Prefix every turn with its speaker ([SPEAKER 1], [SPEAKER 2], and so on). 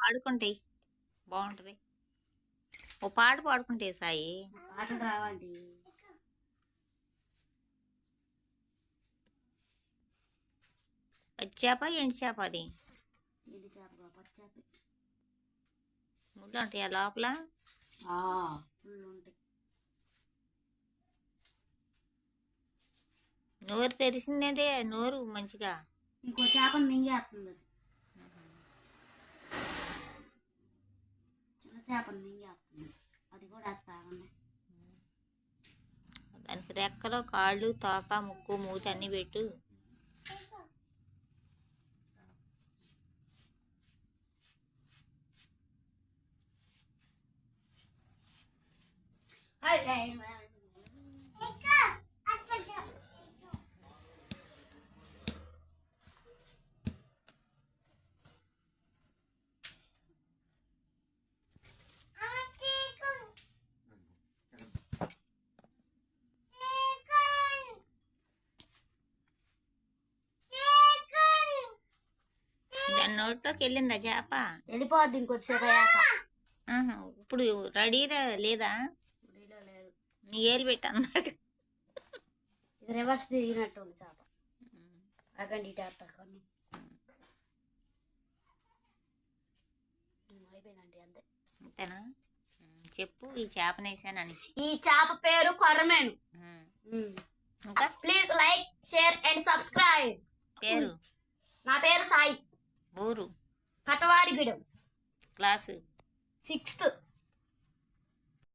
[SPEAKER 1] పాడుకుంటే బాగుంటది. ఓ పాట పాడుకుంటే సాయి. పచ్చి చేప ఎండి చేప అది
[SPEAKER 2] చేప చేప
[SPEAKER 1] ముళ్ళు ఉంటాయి ఆ లోపల నోరు తెరిసిందేదే నోరు మంచిగా.
[SPEAKER 2] ఇంకో చేపను మింగేస్తుంది మింగేస్తుంది అది కూడా
[SPEAKER 1] దానికి రెక్కలు కాళ్ళు తోక ముక్కు మూతి అన్ని పెట్టు. దాని నోట్లోకి వెళ్ళిందా చేప?
[SPEAKER 2] వెళ్ళిపోద్ది
[SPEAKER 1] ఆహా, ఇప్పుడు రెడీ లేదా? నీ ఏలు పెట్టి అన్నాక
[SPEAKER 2] ఇది రివర్స్ తిరిగినట్టు ఉంది చేప. ఇటు అయిపోయిందండి అంతే.
[SPEAKER 1] అంతేనా? ఉమ్, చెప్పు ఈ చేపనేసానని
[SPEAKER 2] ఈ చేప పేరు కొర్రమేను.
[SPEAKER 1] ఉమ్, ఇంకా?
[SPEAKER 2] Please like share and subscribe.
[SPEAKER 1] పేరు?
[SPEAKER 2] నా పేరు సాయి.
[SPEAKER 1] ఊరు
[SPEAKER 2] పటవారిగూడెం.
[SPEAKER 1] క్లాసు.
[SPEAKER 2] సిక్స్త్.